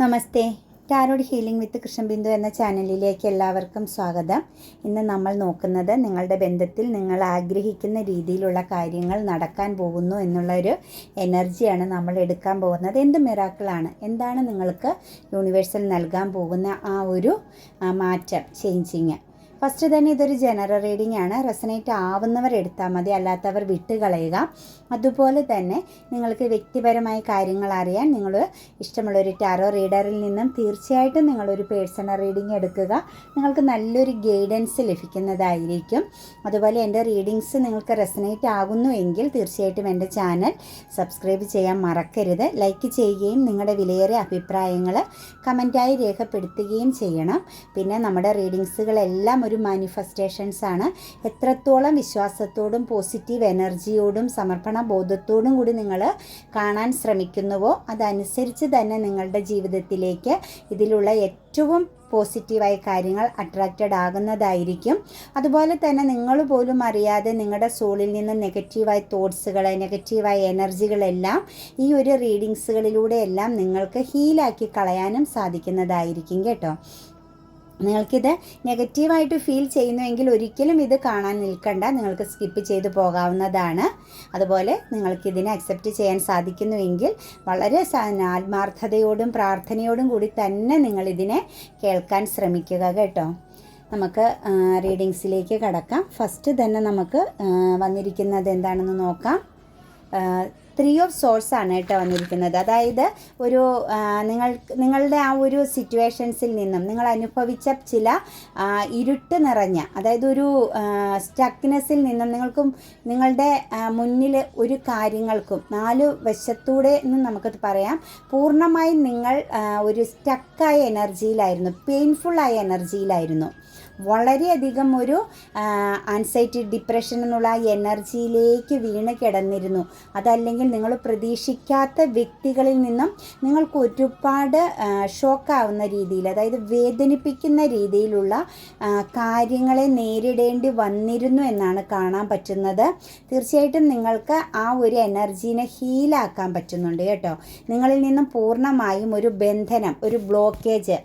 Namaste. Tarot healing with Krishnabindu എന്ന ചാനലിലേക്ക് എല്ലാവർക്കും സ്വാഗതം. ഇന്ന് നമ്മൾ നോക്കുന്നത് നിങ്ങളുടെ ബന്ധത്തിൽ നിങ്ങൾ ആഗ്രഹിക്കുന്ന രീതിയിലുള്ള കാര്യങ്ങൾ നടക്കാൻ പോകുന്നു എന്നുള്ളൊരു എനർജിയാണ് നമ്മൾ എടുക്കാൻ പോകുന്നത്. എന്ത് മിറാക്കിളാണ് എന്താണ് നിങ്ങൾക്ക് യൂണിവേഴ്സൽ നൽകാൻ പോകുന്ന ആ ഒരു മാറ്റം ചേഞ്ചിങ് ഫസ്റ്റ് തന്നെ ഇതൊരു ജനറൽ റീഡിംഗ് ആണ്. റെസനേറ്റ് ആവുന്നവർ എടുത്താൽ മതി. അല്ലാത്തവർ വിട്ടുകളയുക അതുപോലെ തന്നെ നിങ്ങൾക്ക് വ്യക്തിപരമായ കാര്യങ്ങൾ അറിയാൻ നിങ്ങൾ ഇഷ്ടമുള്ള ഒരു ടാറോ റീഡറിൽ നിന്നും തീർച്ചയായിട്ടും നിങ്ങളൊരു പേഴ്സണൽ റീഡിംഗ് എടുക്കുക. നിങ്ങൾക്ക് നല്ലൊരു ഗൈഡൻസ് ലഭിക്കുന്നതായിരിക്കും. അതുപോലെ എന്റെ റീഡിങ്സ് നിങ്ങൾക്ക് റെസനേറ്റ് ആകുന്നു എങ്കിൽ തീർച്ചയായിട്ടും എന്റെ ചാനൽ സബ്സ്ക്രൈബ് ചെയ്യാൻ മറക്കരുത്. ലൈക്ക് ചെയ്യുകയും നിങ്ങളുടെ വിലയേറിയ അഭിപ്രായങ്ങൾ കമന്റായി രേഖപ്പെടുത്തുകയും ചെയ്യണം. പിന്നെ നമ്മുടെ റീഡിങ്സുകളെല്ലാം ഒരു മാനിഫെസ്റ്റേഷൻസ് ആണ്. എത്രത്തോളം വിശ്വാസത്തോടും പോസിറ്റീവ് എനർജിയോടും സമർപ്പണ ബോധത്തോടും കൂടി നിങ്ങൾ കാണാൻ ശ്രമിക്കുന്നുവോ അതനുസരിച്ച് തന്നെ നിങ്ങളുടെ ജീവിതത്തിലേക്ക് ഇതിലുള്ള ഏറ്റവും പോസിറ്റീവായ കാര്യങ്ങൾ അട്രാക്റ്റഡ് ആകുന്നതായിരിക്കും. അതുപോലെ തന്നെ നിങ്ങൾ പോലും അറിയാതെ നിങ്ങളുടെ സോളിൽ നിന്ന് നെഗറ്റീവായ തോട്ട്സുകൾ നെഗറ്റീവായ എനർജികളെല്ലാം ഈ ഒരു റീഡിങ്സുകളിലൂടെ എല്ലാം നിങ്ങൾക്ക് ഹീലാക്കി കളയാനും സാധിക്കുന്നതായിരിക്കും കേട്ടോ. നിങ്ങൾക്കിത് നെഗറ്റീവായിട്ട് ഫീൽ ചെയ്യുന്നുവെങ്കിൽ ഒരിക്കലും ഇത് കാണാൻ നിൽക്കണ്ട. നിങ്ങൾക്ക് സ്കിപ്പ് ചെയ്ത് പോകാവുന്നതാണ്. അതുപോലെ നിങ്ങൾക്കിതിനെ അക്സെപ്റ്റ് ചെയ്യാൻ സാധിക്കുന്നുവെങ്കിൽ വളരെ ആത്മാർത്ഥതയോടും പ്രാർത്ഥനയോടും കൂടി തന്നെ നിങ്ങളിതിനെ കേൾക്കാൻ ശ്രമിക്കുക കേട്ടോ. നമുക്ക് റീഡിങ്സിലേക്ക് കടക്കാം. ഫസ്റ്റ് തന്നെ നമുക്ക് വന്നിരിക്കുന്നത് എന്താണെന്ന് നോക്കാം. ത്രീ ഓഫ് സോഴ്സ് ആണ് കേട്ടോ വന്നിരിക്കുന്നത്. അതായത് ഒരു നിങ്ങൾ നിങ്ങളുടെ ആ ഒരു സിറ്റുവേഷൻസിൽ നിന്നും നിങ്ങൾ അനുഭവിച്ച ചില ഇരുട്ട് നിറഞ്ഞ അതായത് ഒരു സ്റ്റക്നെസ്സിൽ നിന്നും നിങ്ങൾക്കും നിങ്ങളുടെ മുന്നിൽ ഒരു കാര്യങ്ങൾക്കും നാല് വശത്തൂടെ എന്ന് നമുക്കത് പറയാം. പൂർണമായും നിങ്ങൾ ഒരു സ്റ്റക്കായ എനർജിയിലായിരുന്നു പെയിൻഫുള്ളായ എനർജിയിലായിരുന്നു വളരെയധികം ഒരു ആൻസൈറ്റി ഡിപ്രഷൻ എന്നുള്ള എനർജിയിലേക്ക് വീണ് കിടന്നിരുന്നു. അതല്ലെങ്കിൽ നിങ്ങൾ പ്രതീക്ഷിക്കാത്ത വ്യക്തികളിൽ നിന്നും നിങ്ങൾക്ക് ഒരുപാട് ഷോക്കാവുന്ന രീതിയിൽ അതായത് വേദനിപ്പിക്കുന്ന രീതിയിലുള്ള കാര്യങ്ങളെ നേരിടേണ്ടി വന്നിരുന്നു എന്നാണ് കാണാൻ പറ്റുന്നത്. തീർച്ചയായിട്ടും നിങ്ങൾക്ക് ആ ഒരു എനർജീനെ ഹീലാക്കാൻ പറ്റുന്നുണ്ട് കേട്ടോ. നിങ്ങളിൽ നിന്നും പൂർണമായും ഒരു ബന്ധനം ഒരു ബ്ലോക്കേജ്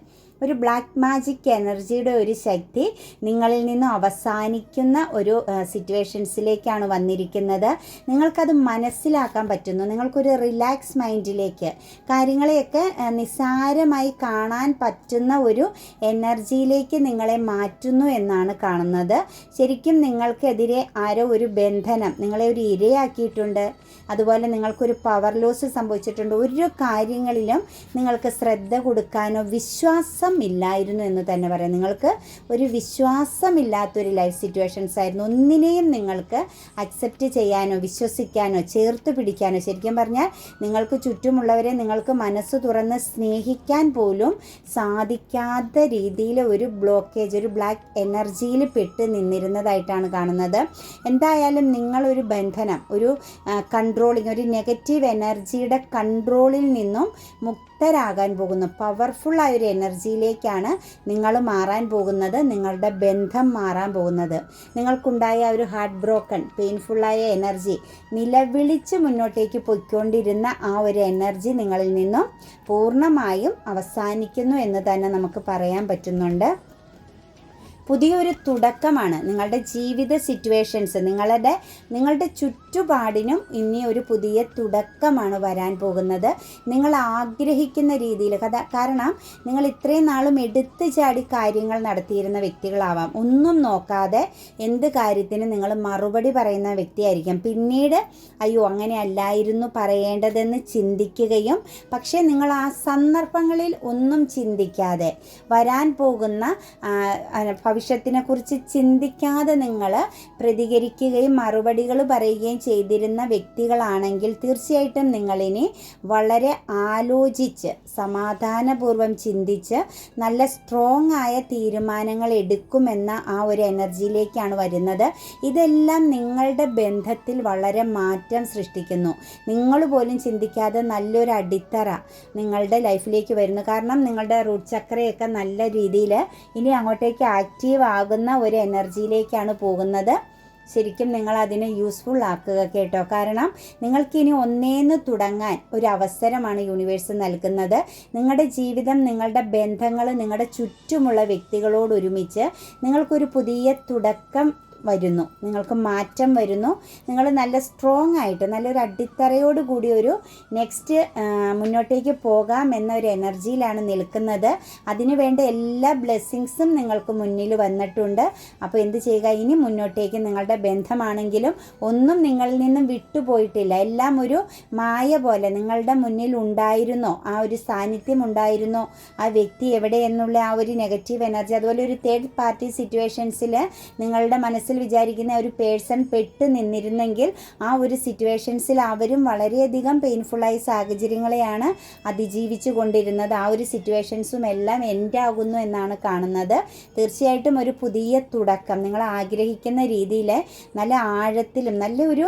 ഒരു ബ്ലാക്ക് മാജിക് എനർജിയുടെ ഒരു ശക്തി നിങ്ങളിൽ നിന്നും അവസാനിക്കുന്ന ഒരു സിറ്റുവേഷൻസിലേക്കാണ് വന്നിരിക്കുന്നത്. നിങ്ങൾക്കത് മനസ്സിലാക്കാൻ പറ്റുന്നു. നിങ്ങൾക്കൊരു റിലാക്സ് മൈൻഡിലേക്ക് കാര്യങ്ങളെയൊക്കെ നിസ്സാരമായി കാണാൻ പറ്റുന്ന ഒരു എനർജിയിലേക്ക് നിങ്ങളെ മാറ്റുന്നു എന്നാണ് കാണുന്നത്. ശരിക്കും നിങ്ങൾക്കെതിരെ ആരോ ഒരു ബന്ധനം നിങ്ങളെ ഒരു ഇരയാക്കിയിട്ടുണ്ട്. അതുപോലെ നിങ്ങൾക്കൊരു പവർ ലോസ് സംഭവിച്ചിട്ടുണ്ട്. ഒരു കാര്യങ്ങളിലും നിങ്ങൾക്ക് ശ്രദ്ധ കൊടുക്കാനോ വിശ്വാസം ഇല്ലായിരുന്നു എന്ന് തന്നെ പറയാം. നിങ്ങൾക്ക് ഒരു വിശ്വാസമില്ലാത്തൊരു ലൈഫ് സിറ്റുവേഷൻസ് ആയിരുന്നു. ഒന്നിനെയും നിങ്ങൾക്ക് അക്സെപ്റ്റ് ചെയ്യാനോ വിശ്വസിക്കാനോ ചേർത്ത് പിടിക്കാനോ ശരിക്കും പറഞ്ഞാൽ നിങ്ങൾക്ക് ചുറ്റുമുള്ളവരെ നിങ്ങൾക്ക് മനസ്സ് തുറന്ന് സ്നേഹിക്കാൻ പോലും സാധിക്കാത്ത രീതിയിൽ ഒരു ബ്ലോക്കേജ് ഒരു ബ്ലാക്ക് എനർജിയിൽ പെട്ട് നിന്നിരുന്നതായിട്ടാണ് കാണുന്നത്. എന്തായാലും നിങ്ങളൊരു ബന്ധനം ഒരു കൺട്രോളിങ് ഒരു നെഗറ്റീവ് എനർജിയുടെ കൺട്രോളിൽ നിന്നും മുക്തരാകാൻ പോകുന്നു ആയ ഒരു എനർജിയിലേക്കാണ് നിങ്ങൾ മാറാൻ പോകുന്നത് നിങ്ങളുടെ ബന്ധം മാറാൻ പോകുന്നത്. നിങ്ങൾക്കുണ്ടായ ഒരു ഹാർട്ട് ബ്രോക്കൺ പെയിൻഫുള്ളായ എനർജി നിലവിളിച്ച് മുന്നോട്ടേക്ക് പൊയ്ക്കൊണ്ടിരുന്ന ആ ഒരു എനർജി നിങ്ങളിൽ നിന്നും പൂർണമായും അവസാനിക്കുന്നു എന്ന് തന്നെ നമുക്ക് പറയാൻ പറ്റുന്നുണ്ട്. പുതിയൊരു തുടക്കമാണ്. നിങ്ങളുടെ ജീവിത സിറ്റുവേഷൻസ് നിങ്ങളുടെ നിങ്ങളുടെ ചുറ്റുപാടിനും ഇനി ഒരു പുതിയ തുടക്കമാണ് വരാൻ പോകുന്നത്. നിങ്ങൾ ആഗ്രഹിക്കുന്ന രീതിയിൽ കഥ കാരണം നിങ്ങൾ ഇത്രയും നാളും എടുത്തു ചാടി കാര്യങ്ങൾ നടത്തിയിരുന്ന വ്യക്തികളാവാം. ഒന്നും നോക്കാതെ എന്ത് കാര്യത്തിന് നിങ്ങൾ മറുപടി പറയുന്ന വ്യക്തിയായിരിക്കാം. പിന്നീട് അയ്യോ അങ്ങനെ അല്ലായിരുന്നു പറയേണ്ടതെന്ന് ചിന്തിക്കുകയും പക്ഷേ നിങ്ങൾ ആ സന്ദർഭങ്ങളിൽ ഒന്നും ചിന്തിക്കാതെ വരാൻ പോകുന്ന ഭവിഷ്യത്തിനെക്കുറിച്ച് ചിന്തിക്കാതെ നിങ്ങൾ പ്രതികരിക്കുകയും മറുപടികൾ പറയുകയും ചെയ്തിരുന്ന വ്യക്തികളാണെങ്കിൽ തീർച്ചയായിട്ടും നിങ്ങളിനി വളരെ ആലോചിച്ച് സമാധാനപൂർവം ചിന്തിച്ച് നല്ല സ്ട്രോങ് ആയ തീരുമാനങ്ങൾ എടുക്കുമെന്ന ആ ഒരു എനർജിയിലേക്കാണ് വരുന്നത്. ഇതെല്ലാം നിങ്ങളുടെ ബന്ധത്തിൽ വളരെ മാറ്റം സൃഷ്ടിക്കുന്നു. നിങ്ങൾ പോലും ചിന്തിക്കാതെ നല്ലൊരു അടിത്തറ നിങ്ങളുടെ ലൈഫിലേക്ക് വരുന്നു. കാരണം നിങ്ങളുടെ റൂട്ട് ചക്രയൊക്കെ നല്ല രീതിയിൽ ഇനി അങ്ങോട്ടേക്ക് ആക്റ്റീവ് ആകുന്ന ഒരു എനർജിയിലേക്കാണ് പോകുന്നത്. ശരിക്കും നിങ്ങൾ അതിനെ യൂസ്ഫുൾ ആക്കുക കേട്ടോ. കാരണം നിങ്ങൾക്കിനി ഒന്നേന്ന് തുടങ്ങാൻ ഒരു അവസരമാണ് യൂണിവേഴ്സ് നൽകുന്നത്. നിങ്ങളുടെ ജീവിതം നിങ്ങളുടെ ബന്ധങ്ങൾ നിങ്ങളുടെ ചുറ്റുമുള്ള വ്യക്തികളോട് ഒരുമിച്ച് നിങ്ങൾക്കൊരു പുതിയ തുടക്കം വരുന്നു. നിങ്ങൾക്ക് മാറ്റം വരുന്നു. നിങ്ങൾ നല്ല സ്ട്രോങ് ആയിട്ട് നല്ലൊരു അടിത്തറയോട് കൂടി ഒരു നെക്സ്റ്റ് മുന്നോട്ടേക്ക് പോകാം എന്നൊരു എനർജിയിലാണ് നിൽക്കുന്നത്. അതിനുവേണ്ട എല്ലാ ബ്ലെസ്സിങ്സും നിങ്ങൾക്ക് മുന്നിൽ വന്നിട്ടുണ്ട്. അപ്പോൾ എന്ത് ചെയ്യുക? ഇനി മുന്നോട്ടേക്ക് നിങ്ങളുടെ ബന്ധമാണെങ്കിലും ഒന്നും നിങ്ങളിൽ നിന്നും വിട്ടുപോയിട്ടില്ല. എല്ലാം ഒരു മായ പോലെ നിങ്ങളുടെ മുന്നിൽ ഉണ്ടായിരുന്നോ. ആ ഒരു സാന്നിധ്യം ഉണ്ടായിരുന്നോ. ആ വ്യക്തി എവിടെ എന്നുള്ള ആ ഒരു നെഗറ്റീവ് എനർജി അതുപോലെ ഒരു തേർഡ് പാർട്ടി സിറ്റുവേഷൻസിൽ നിങ്ങളുടെ മനസ്സിൽ വിചാരിക്കുന്ന ഒരു പേഴ്സൺ പെട്ട് നിന്നിരുന്നെങ്കിൽ ആ ഒരു സിറ്റുവേഷൻസിൽ അവരും വളരെയധികം പെയിൻഫുള്ളായ സാഹചര്യങ്ങളെയാണ് അതിജീവിച്ചു കൊണ്ടിരുന്നത്. ആ ഒരു സിറ്റുവേഷൻസും എല്ലാം ആകുന്നു എന്നാണ് കാണുന്നത്. തീർച്ചയായിട്ടും ഒരു പുതിയ തുടക്കം. നിങ്ങൾ ആഗ്രഹിക്കുന്ന രീതിയിൽ നല്ല ആഴത്തിലും നല്ലൊരു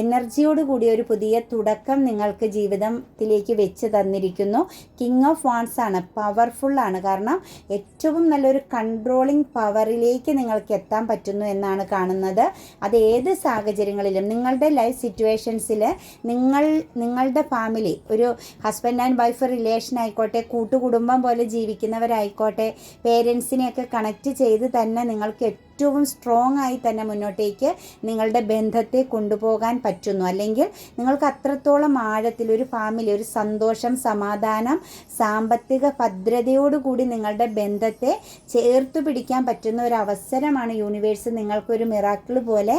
എനർജിയോട് കൂടിയ ഒരു പുതിയ തുടക്കം നിങ്ങൾക്ക് ജീവിതത്തിലേക്ക് വെച്ച് തന്നിരിക്കുന്നു. കിങ് ഓഫ് വാൺസ് ആണ്. പവർഫുള്ളാണ് കാരണം ഏറ്റവും നല്ലൊരു കൺട്രോളിങ് പവറിലേക്ക് നിങ്ങൾക്ക് എത്താൻ പറ്റുന്നു എന്നാണ് കാണുന്നത്. അത് ഏത് സാഹചര്യങ്ങളിലും നിങ്ങളുടെ ലൈഫ് സിറ്റുവേഷൻസിൽ നിങ്ങൾ നിങ്ങളുടെ ഫാമിലി ഒരു ഹസ്ബൻഡ് ആൻഡ് വൈഫ് റിലേഷൻ ആയിക്കോട്ടെ കൂട്ടുകുടുംബം പോലെ ജീവിക്കുന്നവരായിക്കോട്ടെ പേരൻസിനെയൊക്കെ കണക്ട് ചെയ്ത് തന്നെ നിങ്ങൾക്ക് ഏറ്റവും സ്ട്രോങ് ആയി തന്നെ മുന്നോട്ടേക്ക് നിങ്ങളുടെ ബന്ധത്തെ കൊണ്ടുപോകാൻ പറ്റുന്നു. അല്ലെങ്കിൽ നിങ്ങൾക്ക് അത്രത്തോളം ആഴത്തിൽ ഒരു ഫാമിലി ഒരു സന്തോഷം സമാധാനം സാമ്പത്തിക ഭദ്രതയോടുകൂടി നിങ്ങളുടെ ബന്ധത്തെ ചേർത്ത് പിടിക്കാൻ പറ്റുന്ന ഒരു അവസരമാണ് യൂണിവേഴ്സ് നിങ്ങൾക്കൊരു മിറാക്കിൾ പോലെ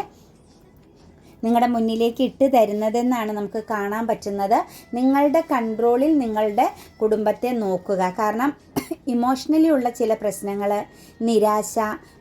നിങ്ങളുടെ മുന്നിലേക്ക് ഇട്ട് തരുന്നതെന്നാണ് നമുക്ക് കാണാൻ പറ്റുന്നത്. നിങ്ങളുടെ കൺട്രോളിൽ നിങ്ങളുടെ കുടുംബത്തെ നോക്കുക. കാരണം ഇമോഷണലി ഉള്ള ചില പ്രശ്നങ്ങൾ നിരാശ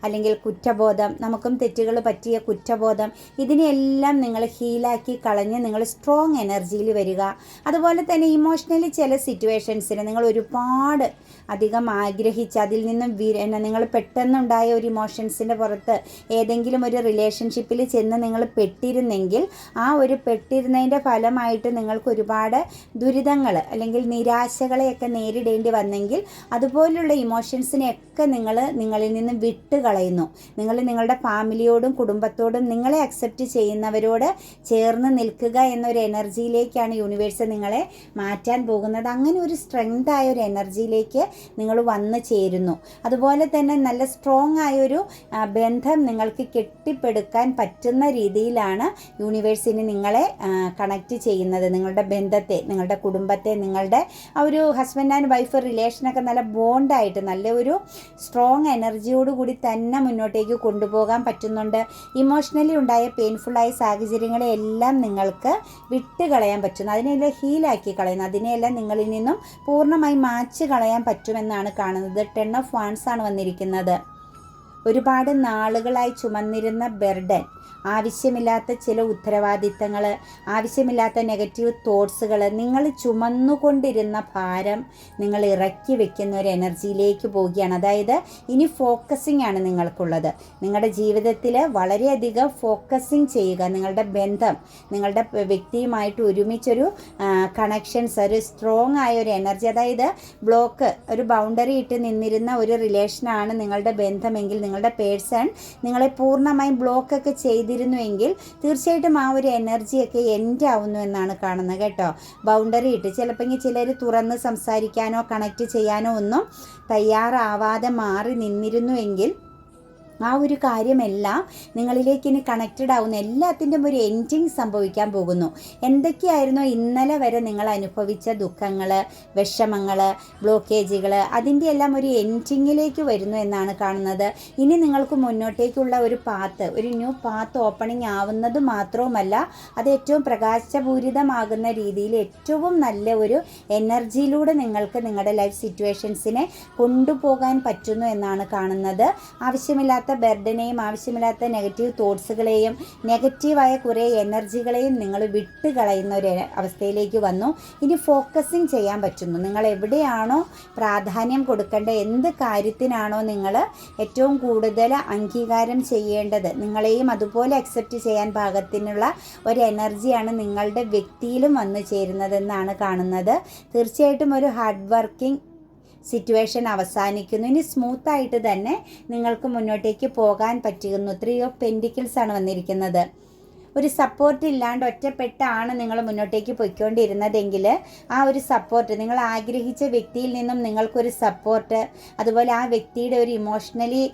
അല്ലെങ്കിൽ കുറ്റബോധം നമുക്കും തെറ്റുകൾ പറ്റിയ കുറ്റബോധം ഇതിനെയെല്ലാം നിങ്ങൾ ഹീലാക്കി കളഞ്ഞ് നിങ്ങൾ സ്ട്രോങ് എനർജിയിൽ വരിക. അതുപോലെ തന്നെ ഇമോഷണലി ചില സിറ്റുവേഷൻസിന് നിങ്ങൾ ഒരുപാട് അധികം ആഗ്രഹിച്ച് അതിൽ നിന്നും എന്നാ നിങ്ങൾ പെട്ടെന്നുണ്ടായ ഒരു ഇമോഷൻസിന്റെ പുറത്ത് ഏതെങ്കിലും ഒരു റിലേഷൻഷിപ്പിൽ ചെന്ന് നിങ്ങൾ പെട്ടിരുന്നെങ്കിൽ ആ ഒരു പെട്ടിരുന്നതിന്റെ ഫലമായിട്ട് നിങ്ങൾക്ക് ഒരുപാട് ദുരിതങ്ങൾ അല്ലെങ്കിൽ നിരാശകളെയൊക്കെ നേരിടേണ്ടി വന്നെങ്കിൽ അതുപോലുള്ള ഇമോഷൻസിനെയൊക്കെ നിങ്ങൾ നിങ്ങളിൽ നിന്ന് വിട്ട് കളയുന്നു നിങ്ങൾ നിങ്ങളുടെ ഫാമിലിയോടും കുടുംബത്തോടും നിങ്ങളെ അക്സെപ്റ്റ് ചെയ്യുന്നവരോട് ചേർന്ന് നിൽക്കുക എന്നൊരു എനർജിയിലേക്കാണ് യൂണിവേഴ്സ് നിങ്ങളെ മാറ്റാൻ പോകുന്നത്. അങ്ങനെ ഒരു സ്ട്രെങ്ത് ആയ ഒരു എനർജിയിലേക്ക് നിങ്ങൾ വന്നു ചേരുന്നു. അതുപോലെ തന്നെ നല്ല സ്ട്രോങ് ആയൊരു ബന്ധം നിങ്ങൾക്ക് കെട്ടിപ്പടുക്കാൻ പറ്റുന്ന രീതിയിലാണ് യൂണിവേഴ്സിന് നിങ്ങളെ കണക്റ്റ് ചെയ്യുന്നത്. നിങ്ങളുടെ ബന്ധത്തെ നിങ്ങളുടെ കുടുംബത്തെ നിങ്ങളുടെ ആ ഒരു ഹസ്ബൻഡ് ആൻഡ് വൈഫ് റിലേഷനൊക്കെ നല്ല ബോണ്ടായിട്ട് നല്ല ഒരു സ്ട്രോങ് എനർജിയോട് കൂടി തന്നെ മുന്നോട്ടേക്ക് കൊണ്ടുപോകാൻ പറ്റുന്നുണ്ട്. ഇമോഷണലി ഉണ്ടായ പെയിൻഫുള്ളായ സാഹചര്യങ്ങളെ എല്ലാം നിങ്ങൾക്ക് വിട്ടുകളയാൻ പറ്റുന്നു. അതിനെല്ലാം ഹീലാക്കി കളയുന്നു. അതിനെയെല്ലാം നിങ്ങളിൽ നിന്നും പൂർണമായി മാച്ച് കളയാൻ പറ്റുമെന്നാണ് കാണുന്നത്. ടെൻ ഓഫ് വാൻസ് ആണ് വന്നിരിക്കുന്നത്. ഒരുപാട് നാളുകളായി ചുമന്നിരുന്ന ബെർഡൻ ആവശ്യമില്ലാത്ത ചില ഉത്തരവാദിത്തങ്ങൾ ആവശ്യമില്ലാത്ത നെഗറ്റീവ് തോട്ട്സുകൾ നിങ്ങൾ ചുമന്നുകൊണ്ടിരുന്ന ഭാരം നിങ്ങൾ ഇറക്കി വെക്കുന്ന ഒരു എനർജിയിലേക്ക് പോവുകയാണ്. അതായത് ഇനി ഫോക്കസിങ് ആണ് നിങ്ങൾക്കുള്ളത്. നിങ്ങളുടെ ജീവിതത്തിൽ വളരെയധികം ഫോക്കസിങ് ചെയ്യുക നിങ്ങളുടെ ബന്ധം നിങ്ങളുടെ വ്യക്തിയുമായിട്ട് ഒരുമിച്ചൊരു കണക്ഷൻസ് ഒരു സ്ട്രോങ് ആയ ഒരു എനർജി അതായത് ബ്ലോക്ക് ഒരു ബൗണ്ടറി ഇട്ട് നിന്നിരുന്ന ഒരു റിലേഷനാണ് നിങ്ങളുടെ ബന്ധമെങ്കിൽ നിങ്ങളുടെ പേഴ്സൺ നിങ്ങളെ പൂർണമായും ബ്ലോക്കൊക്കെ ചെയ്ത് ചെയ്തിരുന്നുവെങ്കിൽ തീർച്ചയായിട്ടും ആ ഒരു എനർജിയൊക്കെ എൻഡ് ആവുന്നു എന്നാണ് കാണുന്നത് കേട്ടോ. ബൗണ്ടറി ഇട്ട് ചിലപ്പോൾ ചിലർ തുറന്ന് സംസാരിക്കാനോ കണക്റ്റ് ചെയ്യാനോ ഒന്നും തയ്യാറാവാതെ മാറി നിന്നിരുന്നുവെങ്കിൽ ആ ഒരു കാര്യമെല്ലാം നിങ്ങളിലേക്ക് ഇനി കണക്റ്റഡ് ആവുന്ന എല്ലാത്തിന്റെയും ഒരു എൻഡിങ് സംഭവിക്കാൻ പോകുന്നു. എന്തൊക്കെയായിരുന്നോ ഇന്നലെ വരെ നിങ്ങൾ അനുഭവിച്ച ദുഃഖങ്ങൾ വിഷമങ്ങൾ ബ്ലോക്കേജുകൾ അതിന്റെ എല്ലാം ഒരു എൻഡിങ്ങിലേക്ക് വരുന്നു എന്നാണ് കാണുന്നത്. ഇനി നിങ്ങൾക്ക് മുന്നോട്ടേക്കുള്ള ഒരു പാത്ത് ഒരു ന്യൂ പാത്ത് ഓപ്പണിംഗ് ആവുന്നത് മാത്രവുമല്ല അത് ഏറ്റവും പ്രകാശപൂരിതമാകുന്ന രീതിയിൽ ഏറ്റവും നല്ല ഒരു എനർജിയിലൂടെ നിങ്ങൾക്ക് നിങ്ങളുടെ ലൈഫ് സിറ്റുവേഷൻസിനെ കൊണ്ടുപോകാൻ പറ്റുന്നു എന്നാണ് കാണുന്നത്. ആവശ്യമില്ലാത്ത ആവശ്യമില്ലാത്ത ബർഡനെയും ആവശ്യമില്ലാത്ത നെഗറ്റീവ് തോട്ട്സുകളെയും നെഗറ്റീവായ കുറേ എനർജികളെയും നിങ്ങൾ വിട്ട് കളയുന്ന ഒരു അവസ്ഥയിലേക്ക് വന്നു. ഇനി ഫോക്കസിങ് ചെയ്യാൻ പറ്റുന്നു. നിങ്ങൾ എവിടെയാണോ പ്രാധാന്യം കൊടുക്കേണ്ട എന്ത് കാര്യത്തിനാണോ നിങ്ങൾ ഏറ്റവും കൂടുതൽ അംഗീകാരം ചെയ്യേണ്ടത്. നിങ്ങളെയും അതുപോലെ അക്സെപ്റ്റ് ചെയ്യാൻ പാകത്തിനുള്ള ഒരു എനർജിയാണ് നിങ്ങളുടെ വ്യക്തിയിലും വന്നു ചേരുന്നതെന്നാണ് കാണുന്നത്. തീർച്ചയായിട്ടും ഒരു ഹാർഡ് വർക്കിംഗ് സിറ്റുവേഷൻ അവസാനിക്കുന്നു. ഇനി സ്മൂത്തായിട്ട് തന്നെ നിങ്ങൾക്ക് മുന്നോട്ടേക്ക് പോകാൻ പറ്റുന്നു. ത്രീ ഓഫ് പെന്റിക്കിൾസ് ആണ് വന്നിരിക്കുന്നത്. ഒരു സപ്പോർട്ട് ഇല്ലാണ്ട് ഒറ്റപ്പെട്ടാണ് നിങ്ങൾ മുന്നോട്ടേക്ക് പോയിക്കൊണ്ടിരുന്നതെങ്കിൽ ആ ഒരു സപ്പോർട്ട് നിങ്ങൾ ആഗ്രഹിച്ച വ്യക്തിയിൽ നിന്നും നിങ്ങൾക്കൊരു സപ്പോർട്ട് അതുപോലെ ആ വ്യക്തിയുടെ ഒരു ഇമോഷണലി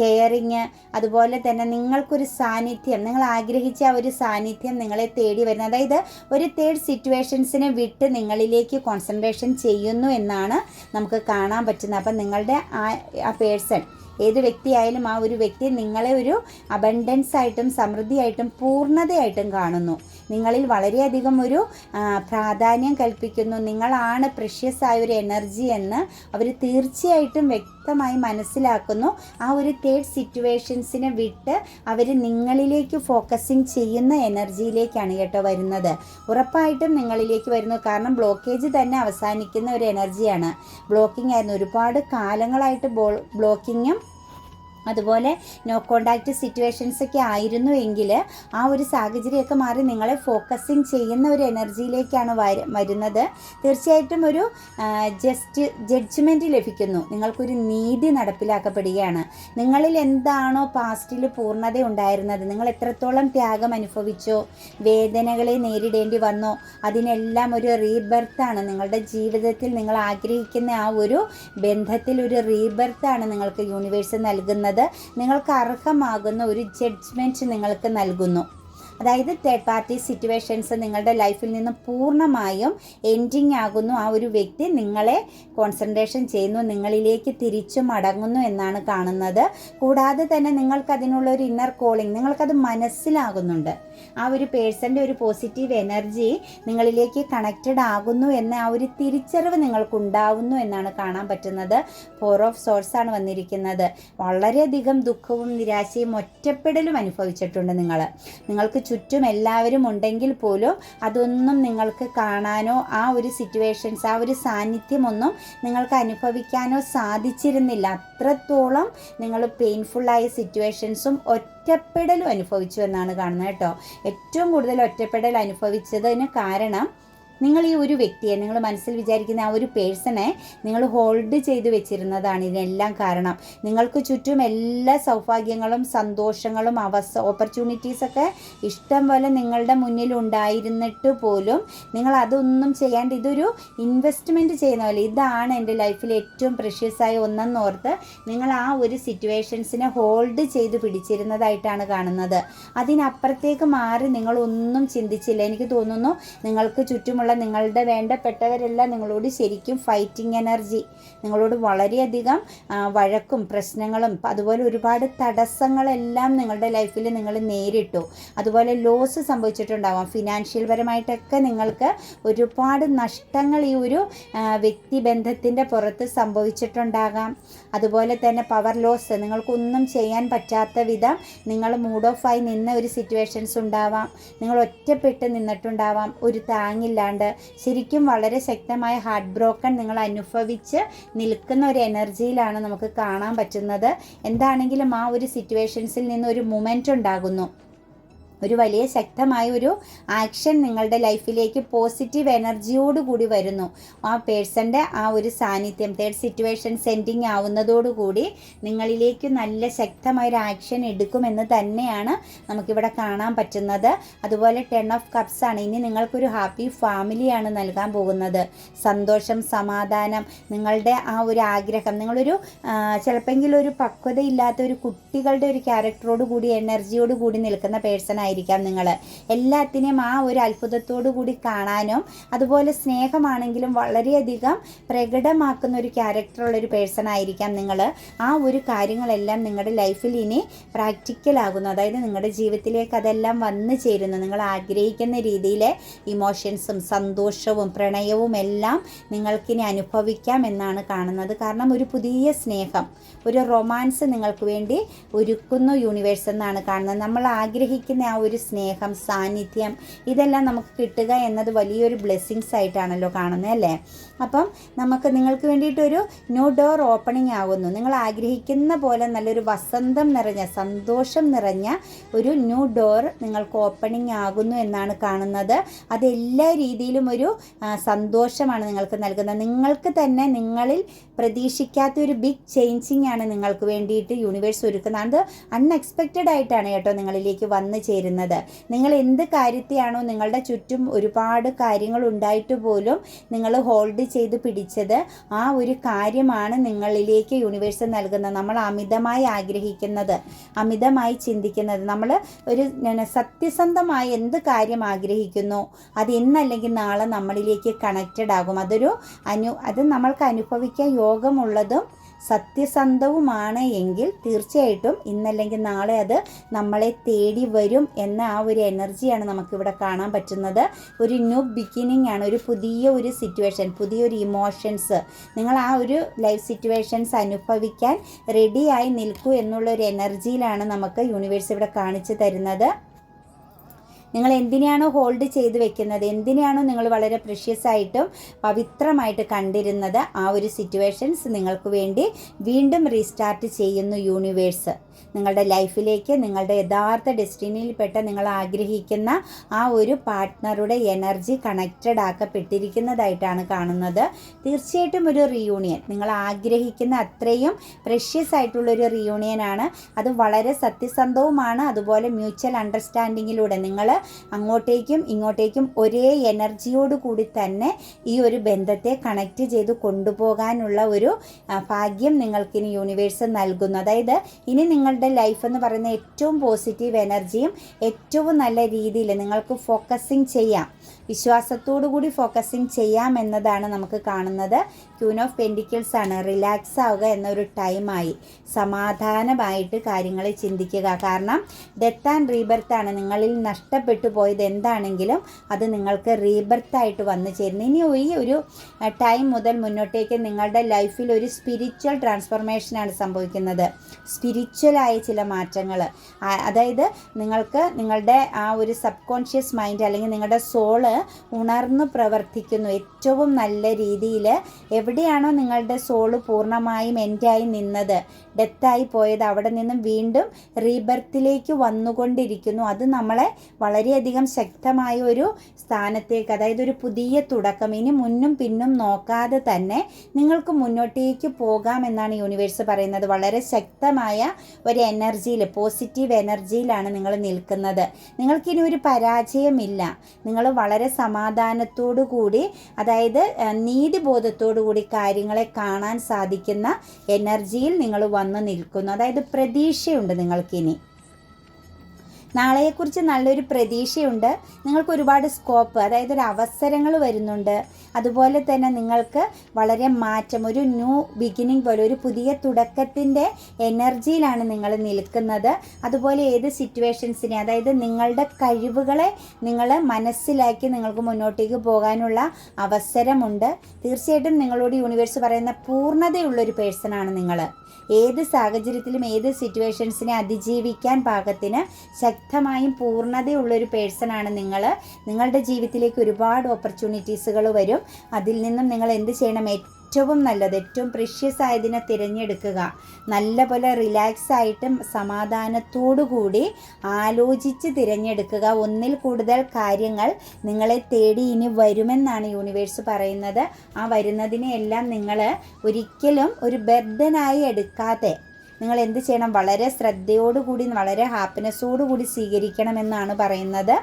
കെയറിങ് അതുപോലെ തന്നെ നിങ്ങൾക്കൊരു സാന്നിധ്യം നിങ്ങൾ ആഗ്രഹിച്ച ആ ഒരു സാന്നിധ്യം നിങ്ങളെ തേടി വരുന്നത്. അതായത് ഒരു തേർഡ് സിറ്റുവേഷൻസിനെ വിട്ട് നിങ്ങളിലേക്ക് കോൺസെൻട്രേഷൻ ചെയ്യുന്നു എന്നാണ് നമുക്ക് കാണാൻ പറ്റുന്നത്. അപ്പം നിങ്ങളുടെ ആ പേഴ്സൺ ഏത് വ്യക്തിയായാലും ആ ഒരു വ്യക്തി നിങ്ങളെ ഒരു അബണ്ടൻസ് ആയിട്ടും സമൃദ്ധിയായിട്ടും പൂർണതയായിട്ടും കാണുന്നു. നിങ്ങളിൽ വളരെയധികം ഒരു പ്രാധാന്യം കൽപ്പിക്കുന്നു. നിങ്ങളാണ് പ്രഷ്യസ് ആയ ഒരു എനർജി എന്ന് അവർ തീർച്ചയായിട്ടും വ്യക്തമായി മനസ്സിലാക്കുന്നു. ആ ഒരു തേർഡ് സിറ്റുവേഷൻസിനെ വിട്ട് അവർ നിങ്ങളിലേക്ക് ഫോക്കസിങ് ചെയ്യുന്ന എനർജിയിലേക്കാണ് കേട്ടോ വരുന്നത്. ഉറപ്പായിട്ടും നിങ്ങളിലേക്ക് വരുന്നു. കാരണം ബ്ലോക്കേജ് തന്നെ അവസാനിക്കുന്ന ഒരു എനർജിയാണ് ബ്ലോക്കിംഗ് ആയിരുന്നു. ഒരുപാട് കാലങ്ങളായിട്ട് ബ്ലോക്കിങ്ങും അതുപോലെ നോ കോണ്ടാക്റ്റ് സിറ്റുവേഷൻസ് ഒക്കെ ആയിരുന്നു എങ്കിൽ ആ ഒരു സാഹചര്യമൊക്കെ മാറി നിങ്ങളെ ഫോക്കസിങ് ചെയ്യുന്ന ഒരു എനർജിയിലേക്കാണ് വരുന്നത്. തീർച്ചയായിട്ടും ഒരു ജസ്റ്റ് ജഡ്ജ്മെന്റ് ലഭിക്കുന്നു. നിങ്ങൾക്കൊരു നീതി നടപ്പിലാക്കപ്പെടുകയാണ്. നിങ്ങളിൽ എന്താണോ പാസ്റ്റിൽ പൂർണത ഉണ്ടായിരുന്നത് നിങ്ങൾ എത്രത്തോളം ത്യാഗം അനുഭവിച്ചോ വേദനകളെ നേരിടേണ്ടി വന്നോ അതിനെല്ലാം ഒരു റീബർത്താണ് നിങ്ങളുടെ ജീവിതത്തിൽ നിങ്ങൾ ആഗ്രഹിക്കുന്ന ആ ഒരു ബന്ധത്തിൽ ഒരു റീബർത്താണ് നിങ്ങൾക്ക് യൂണിവേഴ്സ് നൽകുന്നത്. നിങ്ങൾക്ക് അർഹമാകുന്ന ഒരു ജഡ്ജ്മെന്റ് നിങ്ങൾക്ക് നൽകുന്നു. അതായത് തേർഡ് പാർട്ടി സിറ്റുവേഷൻസ് നിങ്ങളുടെ ലൈഫിൽ നിന്ന് പൂർണമായും എൻഡിങ് ആകുന്നു ആ ഒരു വ്യക്തി നിങ്ങളെ കോൺസെൻട്രേഷൻ ചെയ്യുന്നു നിങ്ങളിലേക്ക് തിരിച്ചു മടങ്ങുന്നു എന്നാണ് കാണുന്നത്. കൂടാതെ തന്നെ നിങ്ങൾക്ക് അതിനുള്ള ഒരു ഇന്നർ കോളിംഗ് നിങ്ങൾക്കത് മനസ്സിലാകുന്നുണ്ട്. ആ ഒരു പേഴ്സന്റെ ഒരു പോസിറ്റീവ് എനർജി നിങ്ങളിലേക്ക് കണക്റ്റഡ് ആകുന്നു എന്ന ആ ഒരു തിരിച്ചറിവ് നിങ്ങൾക്കുണ്ടാവുന്നു എന്നാണ് കാണാൻ പറ്റുന്നത്. ഫോർ ഓഫ് സോഴ്സ് ആണ് വന്നിരിക്കുന്നത്. വളരെയധികം ദുഃഖവും നിരാശയും ഒറ്റപ്പെടലും അനുഭവിച്ചിട്ടുണ്ട് നിങ്ങൾ നിങ്ങൾക്ക് ചുറ്റും എല്ലാവരും ഉണ്ടെങ്കിൽ പോലും അതൊന്നും നിങ്ങൾക്ക് കാണാനോ ആ ഒരു സിറ്റുവേഷൻസ് ആ ഒരു സാന്നിധ്യമൊന്നും നിങ്ങൾക്ക് അനുഭവിക്കാനോ സാധിച്ചിരുന്നില്ല. അത്രത്തോളം നിങ്ങൾ പെയിൻഫുള്ളായ സിറ്റുവേഷൻസും ഒറ്റപ്പെടലും അനുഭവിച്ചു എന്നാണ് കാണുന്നത് കേട്ടോ. ഏറ്റവും കൂടുതൽ ഒറ്റപ്പെടൽ അനുഭവിച്ചതിന് കാരണം നിങ്ങൾ ഈ ഒരു വ്യക്തിയെ നിങ്ങൾ മനസ്സിൽ വിചാരിക്കുന്ന ആ ഒരു പേഴ്സണെ നിങ്ങൾ ഹോൾഡ് ചെയ്ത് വെച്ചിരുന്നതാണ് ഇതിനെല്ലാം കാരണം. നിങ്ങൾക്ക് ചുറ്റും എല്ലാ സൗഭാഗ്യങ്ങളും സന്തോഷങ്ങളും അവസ ഓപ്പർച്യൂണിറ്റീസൊക്കെ ഇഷ്ടം പോലെ നിങ്ങളുടെ മുന്നിൽ ഉണ്ടായിരുന്നിട്ട് പോലും നിങ്ങൾ അതൊന്നും ചെയ്യാണ്ട് ഇതൊരു ഇൻവെസ്റ്റ്മെന്റ് ചെയ്യുന്ന പോലെ ഇതാണ് എന്റെ ലൈഫിൽ ഏറ്റവും പ്രഷ്യസായ ഒന്നെന്ന് ഒന്നെന്നോർത്ത് നിങ്ങൾ ആ ഒരു സിറ്റുവേഷൻസിനെ ഹോൾഡ് ചെയ്ത് പിടിച്ചിരുന്നതായിട്ടാണ് കാണുന്നത്. അതിനപ്പുറത്തേക്ക് മാറി നിങ്ങളൊന്നും ചിന്തിച്ചില്ല. എനിക്ക് തോന്നുന്നു നിങ്ങൾക്ക് ചുറ്റുമുള്ള നിങ്ങളുടെ വേണ്ടപ്പെട്ടവരെല്ലാം നിങ്ങളോട് ശരിക്കും ഫൈറ്റിംഗ് എനർജി നിങ്ങളോട് വളരെയധികം വഴക്കും പ്രശ്നങ്ങളും അതുപോലെ ഒരുപാട് തടസ്സങ്ങളെല്ലാം നിങ്ങളുടെ ലൈഫിൽ നിങ്ങൾ നേരിട്ടു. അതുപോലെ ലോസ് സംഭവിച്ചിട്ടുണ്ടാവാം. ഫിനാൻഷ്യൽ പരമായിട്ടൊക്കെ നിങ്ങൾക്ക് ഒരുപാട് നഷ്ടങ്ങൾ ഈ ഒരു വ്യക്തിബന്ധത്തിന്റെ പുറത്ത് സംഭവിച്ചിട്ടുണ്ടാകാം. അതുപോലെ തന്നെ പവർ ലോസ് നിങ്ങൾക്കൊന്നും ചെയ്യാൻ പറ്റാത്ത വിധം നിങ്ങൾ മൂഡ് ഓഫ് ആയി നിന്ന ഒരു സിറ്റുവേഷൻസ് ഉണ്ടാവാം. നിങ്ങൾ ഒറ്റപ്പെട്ട് നിന്നിട്ടുണ്ടാവാം. ഒരു താങ്ങില്ലാണ്ട്. ശരിക്കും വളരെ ശക്തമായ ഹാർട്ട് ബ്രോക്കൺ നിങ്ങൾ അനുഭവിച്ച് നിൽക്കുന്ന ഒരു എനർജിയിലാണ് നമുക്ക് കാണാൻ പറ്റുന്നത്. എന്താണെങ്കിലും ആ ഒരു സിറ്റുവേഷൻസിൽ നിന്ന് ഒരു മൊമെന്റ് ഉണ്ടാകുന്നു. ഒരു വലിയ ശക്തമായ ഒരു ആക്ഷൻ നിങ്ങളുടെ ലൈഫിലേക്ക് പോസിറ്റീവ് എനർജിയോടുകൂടി വരുന്നു. ആ പേഴ്സന്റെ ആ ഒരു സാന്നിധ്യം തേർഡ് സിറ്റുവേഷൻ സെൻഡിങ് ആവുന്നതോടുകൂടി നിങ്ങളിലേക്ക് നല്ല ശക്തമായ ഒരു ആക്ഷൻ എടുക്കുമെന്ന് തന്നെയാണ് നമുക്കിവിടെ കാണാൻ പറ്റുന്നത്. അതുപോലെ ടെൻ ഓഫ് കപ്സ് ആണ്. ഇനി നിങ്ങൾക്കൊരു ഹാപ്പി ഫാമിലിയാണ് നൽകാൻ പോകുന്നത്. സന്തോഷം സമാധാനം നിങ്ങളുടെ ആ ഒരു ആഗ്രഹം നിങ്ങളൊരു ചിലപ്പോൾ ഒരു പക്വതയില്ലാത്ത ഒരു കുട്ടികളുടെ ഒരു ക്യാരക്ടറോട് കൂടി എനർജിയോട് കൂടി നിൽക്കുന്ന പേഴ്സൺ ആയിരിക്കാം നിങ്ങൾ. എല്ലാത്തിനെയും ആ ഒരു അത്ഭുതത്തോടു കൂടി കാണാനും അതുപോലെ സ്നേഹമാണെങ്കിലും വളരെയധികം പ്രകടമാക്കുന്ന ഒരു ക്യാരക്ടറുള്ള ഒരു പേഴ്സൺ ആയിരിക്കാം നിങ്ങൾ. ആ ഒരു കാര്യങ്ങളെല്ലാം നിങ്ങളുടെ ലൈഫിൽ ഇനി പ്രാക്ടിക്കൽ ആകുന്നു. അതായത് നിങ്ങളുടെ ജീവിതത്തിലേക്ക് അതെല്ലാം വന്നു ചേരുന്നു. നിങ്ങൾ ആഗ്രഹിക്കുന്ന രീതിയിലെ ഇമോഷൻസും സന്തോഷവും പ്രണയവും എല്ലാം നിങ്ങൾക്കിനി അനുഭവിക്കാം എന്നാണ് കാണുന്നത്. കാരണം ഒരു പുതിയ സ്നേഹം ഒരു റൊമാൻസ് നിങ്ങൾക്ക് വേണ്ടി ഒരുക്കുന്നു യൂണിവേഴ്സ് എന്നാണ് കാണുന്നത്. നമ്മൾ ആഗ്രഹിക്കുന്ന ആ ഒരു സ്നേഹം സാന്നിധ്യം ഇതെല്ലാം നമുക്ക് കിട്ടുക എന്നത് വലിയൊരു ബ്ലെസ്സിങ്സ് ആയിട്ടാണല്ലോ കാണുന്നത് അല്ലേ? അപ്പം നമുക്ക് നിങ്ങൾക്ക് വേണ്ടിയിട്ടൊരു ന്യൂ ഡോർ ഓപ്പണിംഗ് ആകുന്നു. നിങ്ങൾ ആഗ്രഹിക്കുന്ന പോലെ നല്ലൊരു വസന്തം നിറഞ്ഞ സന്തോഷം നിറഞ്ഞ ഒരു ന്യൂ ഡോർ നിങ്ങൾക്ക് ഓപ്പണിംഗ് ആകുന്നു എന്നാണ് കാണുന്നത്. അത് എല്ലാ രീതിയിലും ഒരു സന്തോഷമാണ് നിങ്ങൾക്ക് നൽകുന്നത്. നിങ്ങൾക്ക് തന്നെ നിങ്ങളിൽ പ്രതീക്ഷിക്കാത്ത ഒരു ബിഗ് ചേഞ്ചിങ് ആണ് നിങ്ങൾക്ക് വേണ്ടിയിട്ട് യൂണിവേഴ്സ് ഒരുക്കുന്നത്. അത് അൺഎക്സ്പെക്റ്റഡ് ആയിട്ടാണ് കേട്ടോ നിങ്ങളിലേക്ക് വന്നു ചേരുന്നത്. നിങ്ങൾ എന്ത് കാര്യത്തെയാണോ നിങ്ങളുടെ ചുറ്റും ഒരുപാട് കാര്യങ്ങൾ ഉണ്ടായിട്ട് പോലും നിങ്ങൾ ഹോൾഡ് ചെയ്ത് പിടിച്ചത് ആ ഒരു കാര്യമാണ് നിങ്ങളിലേക്ക് യൂണിവേഴ്സ് നൽകുന്നത്. നമ്മൾ അമിതമായി ആഗ്രഹിക്കുന്നത് അമിതമായി ചിന്തിക്കുന്നത്. നമ്മൾ ഒരു സത്യസന്ധമായി എന്ത് കാര്യം ആഗ്രഹിക്കുന്നു അത് ഇന്നല്ലെങ്കിൽ നാളെ നമ്മളിലേക്ക് കണക്റ്റഡ് ആകും. അതൊരു അനു അത് നമ്മൾക്ക് അനുഭവിക്കാൻ യോഗമുള്ളതും സത്യസന്ധവുമാണ് എങ്കിൽ തീർച്ചയായിട്ടും ഇന്നല്ലെങ്കിൽ നാളെ അത് നമ്മളെ തേടി വരും എന്ന ആ ഒരു എനർജിയാണ് നമുക്കിവിടെ കാണാൻ പറ്റുന്നത്. ഒരു ന്യൂ ബിഗിനിങ് ആണ് ഒരു പുതിയ ഒരു സിറ്റുവേഷൻ പുതിയൊരു ഇമോഷൻസ്. നിങ്ങൾ ആ ഒരു ലൈഫ് സിറ്റുവേഷൻസ് അനുഭവിക്കാൻ റെഡിയായി നിൽക്കൂ എന്നുള്ള ഒരു എനർജിയിലാണ് നമുക്ക് യൂണിവേഴ്സ് ഇവിടെ കാണിച്ചു തരുന്നത്. നിങ്ങൾ എന്തിനെയാണോ ഹോൾഡ് ചെയ്ത് വെക്കുന്നത്? എന്തിനെയാണോ നിങ്ങൾ വളരെ പ്രഷ്യസ് ആയിട്ടും പവിത്രമായിട്ട് കണ്ടിരുന്നത്? ആ ഒരു സിറ്റുവേഷൻസ് നിങ്ങൾക്ക് വേണ്ടി വീണ്ടും റീസ്റ്റാർട്ട് ചെയ്യുന്നു യൂണിവേഴ്സ് നിങ്ങളുടെ ലൈഫിലേക്ക് നിങ്ങളുടെ യഥാർത്ഥ ഡെസ്റ്റിനിയിൽപ്പെട്ട നിങ്ങൾ ആഗ്രഹിക്കുന്ന ആ ഒരു പാർട്ട്ണറുടെ എനർജി കണക്റ്റഡ് ആക്കപ്പെട്ടിരിക്കുന്നതായിട്ടാണ് കാണുന്നത്. തീർച്ചയായിട്ടും ഒരു റിയൂണിയൻ നിങ്ങൾ ആഗ്രഹിക്കുന്ന അത്രയും പ്രഷ്യസ് ആയിട്ടുള്ളൊരു റിയൂണിയനാണ് അത് വളരെ സത്യസന്ധവുമാണ്. അതുപോലെ മ്യൂച്വൽ അണ്ടർസ്റ്റാൻഡിങ്ങിലൂടെ നിങ്ങൾ അങ്ങോട്ടേക്കും ഇങ്ങോട്ടേക്കും ഒരേ എനർജിയോട് കൂടി തന്നെ ഈ ഒരു ബന്ധത്തെ കണക്റ്റ് ചെയ്ത് കൊണ്ടുപോകാനുള്ള ഒരു ഭാഗ്യം നിങ്ങൾക്കിനി യൂണിവേഴ്സ് നൽകുന്നു. അതായത് ഇനി നിങ്ങളുടെ ലൈഫ് എന്ന് പറയുന്ന ഏറ്റവും പോസിറ്റീവ് എനർജിയും ഏറ്റവും നല്ല രീതിയിൽ നിങ്ങൾക്ക് ഫോക്കസിങ് ചെയ്യാം. വിശ്വാസത്തോടു കൂടി ഫോക്കസിങ് ചെയ്യാമെന്നതാണ് നമുക്ക് കാണുന്നത്. ക്യൂൻ ഓഫ് പെൻഡിക്കിൾസ് ആണ്. റിലാക്സ് ആവുക എന്നൊരു ടൈമായി സമാധാനമായിട്ട് കാര്യങ്ങൾ ചിന്തിക്കുക. കാരണം ഡെത്ത് ആൻഡ് റീബർത്ത് ആണ് നിങ്ങളിൽ നഷ്ടപ്പെട്ടു പോയത് എന്താണെങ്കിലും അത് നിങ്ങൾക്ക് റീബർത്ത് ആയിട്ട് വന്നു ചേരുന്നു. ഇനി ഈ ഒരു ടൈം മുതൽ മുന്നോട്ടേക്ക് നിങ്ങളുടെ ലൈഫിൽ ഒരു സ്പിരിച്വൽ ട്രാൻസ്ഫോർമേഷനാണ് സംഭവിക്കുന്നത്. സ്പിരിച്വലായ ചില മാറ്റങ്ങൾ. അതായത് നിങ്ങൾക്ക് നിങ്ങളുടെ ആ ഒരു സബ് കോൺഷ്യസ് മൈൻഡ് അല്ലെങ്കിൽ നിങ്ങളുടെ സോൾ ഉണർന്നു പ്രവർത്തിക്കുന്നു. ഏറ്റവും നല്ല രീതിയിൽ എവിടെയാണോ നിങ്ങളുടെ സോൾ പൂർണമായും എൻഡായി നിന്നത്. ഡെത്തായി പോയത്. അവിടെ നിന്നും വീണ്ടും റീബർത്തിലേക്ക് വന്നുകൊണ്ടിരിക്കുന്നു. അത് നമ്മളെ വളരെയധികം ശക്തമായ ഒരു സ്ഥാനത്തേക്ക് അതായത് ഒരു പുതിയ തുടക്കം ഇനി മുന്നും പിന്നും നോക്കാതെ തന്നെ നിങ്ങൾക്ക് മുന്നോട്ടേക്ക് പോകാം എന്നാണ് യൂണിവേഴ്സ് പറയുന്നത്. വളരെ ശക്തമായ ഒരു എനർജിയിൽ പോസിറ്റീവ് എനർജിയിലാണ് നിങ്ങൾ നിൽക്കുന്നത്. നിങ്ങൾക്കിനി ഒരു പരാജയമില്ല. നിങ്ങൾ വളരെ സമാധാനത്തോടു കൂടി അതായത് നീതിബോധത്തോടു കൂടി കാര്യങ്ങളെ കാണാൻ സാധിക്കുന്ന എനർജിയിൽ നിങ്ങൾ വന്ന് നിൽക്കുന്നു. അതായത് പ്രതീക്ഷയുണ്ട് നിങ്ങൾക്കിനി. നാളെയെക്കുറിച്ച് നല്ലൊരു പ്രതീക്ഷയുണ്ട്. നിങ്ങൾക്ക് ഒരുപാട് സ്കോപ്പ് അതായത് ഒരു അവസരങ്ങൾ വരുന്നുണ്ട്. അതുപോലെ തന്നെ നിങ്ങൾക്ക് വളരെ മാറ്റം ഒരു ന്യൂ ബിഗിനിങ് പോലെ ഒരു പുതിയ തുടക്കത്തിന്റെ എനർജിയിലാണ് നിങ്ങൾ നിൽക്കുന്നത്. അതുപോലെ ഏത് സിറ്റുവേഷൻസിനെ അതായത് നിങ്ങളുടെ കഴിവുകളെ നിങ്ങൾ മനസ്സിലാക്കി നിങ്ങൾക്ക് മുന്നോട്ടേക്ക് പോകാനുള്ള അവസരമുണ്ട്. തീർച്ചയായിട്ടും നിങ്ങളോട് യൂണിവേഴ്സ് പറയുന്ന പൂർണതയുള്ളൊരു പേഴ്സണാണ് നിങ്ങൾ. ഏത് സാഹചര്യത്തിലും ഏത് സിറ്റുവേഷൻസിനെ അതിജീവിക്കാൻ പാകത്തിന് ശക്തമായും പൂർണതയുള്ളൊരു പേഴ്സണാണ് നിങ്ങൾ. നിങ്ങളുടെ ജീവിതത്തിലേക്ക് ഒരുപാട് ഓപ്പർച്യൂണിറ്റീസുകൾ വരും. അതിൽ നിന്നും നിങ്ങൾ എന്ത് ചെയ്യണം? ഏറ്റവും നല്ലത് ഏറ്റവും പ്രഷ്യസ് ആയതിനെ തിരഞ്ഞെടുക്കുക. നല്ലപോലെ റിലാക്സ് ആയിട്ട് സമാധാനത്തോടു കൂടി ആലോചിച്ച് തിരഞ്ഞെടുക്കുക. ഒന്നിൽ കൂടുതൽ കാര്യങ്ങൾ നിങ്ങളെ തേടി ഇനി വരുമെന്നാണ് യൂണിവേഴ്സ് പറയുന്നത്. ആ വരുന്നതിനെയെല്ലാം നിങ്ങൾ ഒരിക്കലും ഒരു ബർഡനായി എടുക്കാതെ നിങ്ങൾ എന്ത് ചെയ്യണം? വളരെ ശ്രദ്ധയോടുകൂടി വളരെ ഹാപ്പിനെസ്സോടുകൂടി സ്വീകരിക്കണമെന്നാണ് പറയുന്നത്.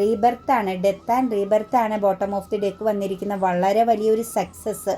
റീബർത്താണ് ഡെത്ത് ആൻഡ് റീബർത്താണ് ബോട്ടം ഓഫ് ദി ഡെക്ക് വന്നിരിക്കുന്ന വളരെ വലിയൊരു സക്സസ്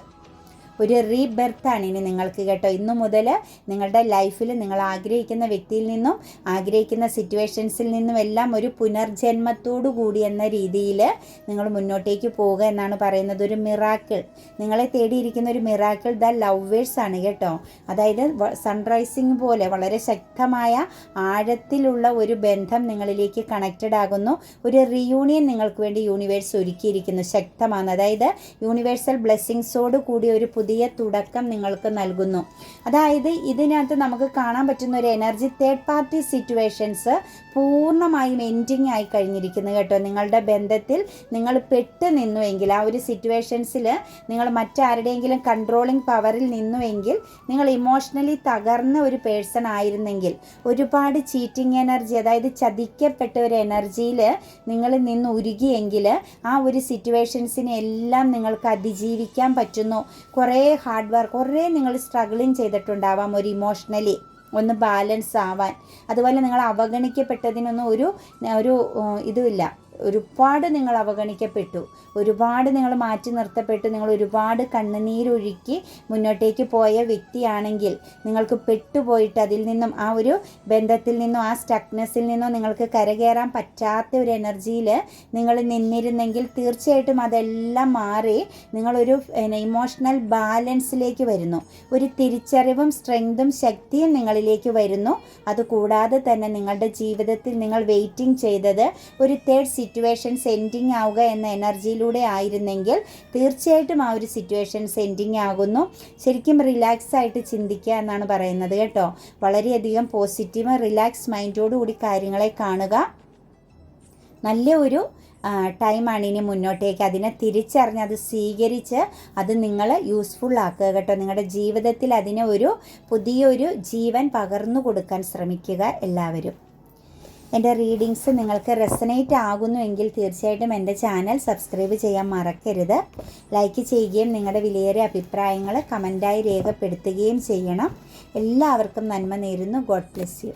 ഒരു റീബെർത്താണ് ഇനി നിങ്ങൾക്ക് കേട്ടോ. ഇന്നു മുതൽ നിങ്ങളുടെ ലൈഫിൽ നിങ്ങൾ ആഗ്രഹിക്കുന്ന വ്യക്തിയിൽ നിന്നും ആഗ്രഹിക്കുന്ന സിറ്റുവേഷൻസിൽ നിന്നും എല്ലാം ഒരു പുനർജന്മത്തോടു കൂടി എന്ന രീതിയിൽ നിങ്ങൾ മുന്നോട്ടേക്ക് പോവുക എന്നാണ് പറയുന്നത്. ഒരു മിറാക്കിൾ നിങ്ങളെ തേടിയിരിക്കുന്ന ഒരു മിറാക്കിൾ ദ ലവേഴ്സ് ആണ് കേട്ടോ. അതായത് സൺറൈസിങ് പോലെ വളരെ ശക്തമായ ആഴത്തിലുള്ള ഒരു ബന്ധം നിങ്ങളിലേക്ക് കണക്റ്റഡ് ആകുന്നു. ഒരു റിയൂണിയൻ നിങ്ങൾക്ക് വേണ്ടി യൂണിവേഴ്സ് ഒരുക്കിയിരിക്കുന്നു. ശക്തമാണ് അതായത് യൂണിവേഴ്സൽ ബ്ലെസ്സിങ്സോട് കൂടി ഒരു പുതിയ തുടക്കം നിങ്ങൾക്ക് നൽകുന്നു. അതായത് ഇതിനകത്ത് നമുക്ക് കാണാൻ പറ്റുന്ന ഒരു എനർജി തേർഡ് പാർട്ടി സിറ്റുവേഷൻസ് പൂർണമായും എൻഡിങ് ആയി കഴിഞ്ഞിരിക്കുന്നു കേട്ടോ. നിങ്ങളുടെ ബന്ധത്തിൽ നിങ്ങൾ പെട്ട് നിന്നുവെങ്കിൽ ആ ഒരു സിറ്റുവേഷൻസിൽ നിങ്ങൾ മറ്റാരുടെയെങ്കിലും കൺട്രോളിംഗ് പവറിൽ നിന്നുവെങ്കിൽ നിങ്ങൾ ഇമോഷണലി തകർന്ന ഒരു പേഴ്സൺ ആയിരുന്നെങ്കിൽ ഒരുപാട് ചീറ്റിംഗ് എനർജി അതായത് ചതിക്കപ്പെട്ട ഒരു എനർജിയിൽ നിങ്ങൾ നിന്ന് ഉരുകിയെങ്കിൽ ആ ഒരു സിറ്റുവേഷൻസിനെ എല്ലാം നിങ്ങൾക്ക് അതിജീവിക്കാൻ പറ്റുന്നു. കുറേ ഹാർഡ് വർക്ക് കുറേ നിങ്ങൾ സ്ട്രഗിളിങ് ചെയ്തിട്ടുണ്ടാവാം ഒരു ഇമോഷണലി ഒന്ന് ബാലൻസ് ആവാൻ. അതുപോലെ നിങ്ങൾ അവഗണിക്കപ്പെട്ടതിനൊന്നും ഒരു ഒരു ഇതുമില്ല. ഒരുപാട് നിങ്ങൾ അവഗണിക്കപ്പെട്ടു. ഒരുപാട് നിങ്ങൾ മാറ്റി നിർത്തപ്പെട്ടു. നിങ്ങൾ ഒരുപാട് കണ്ണുനീരൊഴുക്കി മുന്നോട്ടേക്ക് പോയ വ്യക്തിയാണെങ്കിൽ നിങ്ങൾക്ക് പെട്ടുപോയിട്ട് അതിൽ നിന്നും ആ ഒരു ബന്ധത്തിൽ നിന്നും ആ സ്റ്റക്നെസ്സിൽ നിന്നോ നിങ്ങൾക്ക് കരകയറാൻ പറ്റാത്ത ഒരു എനർജിയിൽ നിങ്ങൾ നിന്നിരുന്നെങ്കിൽ തീർച്ചയായിട്ടും അതെല്ലാം മാറി നിങ്ങളൊരു ഇമോഷണൽ ബാലൻസിലേക്ക് വരുന്നു. ഒരു തിരിച്ചറിവും സ്ട്രെങ്തും ശക്തിയും നിങ്ങളിലേക്ക് വരുന്നു. അതുകൂടാതെ തന്നെ നിങ്ങളുടെ ജീവിതത്തിൽ നിങ്ങൾ വെയിറ്റിംഗ് ചെയ്തത് ഒരു തേർഡ് സിറ്റുവേഷൻസ് എൻഡിങ് ആവുക എന്ന എനർജിയിലൂടെ ആയിരുന്നെങ്കിൽ തീർച്ചയായിട്ടും ആ ഒരു സിറ്റുവേഷൻസ് എൻഡിങ് ആകുന്നു. ശരിക്കും റിലാക്സ് ആയിട്ട് ചിന്തിക്കുക എന്നാണ് പറയുന്നത് കേട്ടോ. വളരെയധികം പോസിറ്റീവ് റിലാക്സ് മൈൻഡോടുകൂടി കാര്യങ്ങളെ കാണുക. നല്ല ഒരു ടൈമാണ് ഇനി മുന്നോട്ടേക്ക്. അതിനെ തിരിച്ചറിഞ്ഞ് അത് സ്വീകരിച്ച് അത് നിങ്ങൾ യൂസ്ഫുൾ ആക്കുക കേട്ടോ. നിങ്ങളുടെ ജീവിതത്തിൽ അതിനെ ഒരു പുതിയൊരു ജീവൻ പകർന്നു കൊടുക്കാൻ ശ്രമിക്കുക എല്ലാവരും. എന്റെ റീഡിങ്സ് നിങ്ങൾക്ക് റെസനേറ്റ് ആകുന്നുവെങ്കിൽ തീർച്ചയായിട്ടും എന്റെ ചാനൽ സബ്സ്ക്രൈബ് ചെയ്യാൻ മറക്കരുത്. ലൈക്ക് ചെയ്യുകയും നിങ്ങളുടെ വിലയേറിയ അഭിപ്രായങ്ങൾ കമന്റായി രേഖപ്പെടുത്തുകയും ചെയ്യണം. എല്ലാവർക്കും നന്മ നേരുന്നു. God bless you.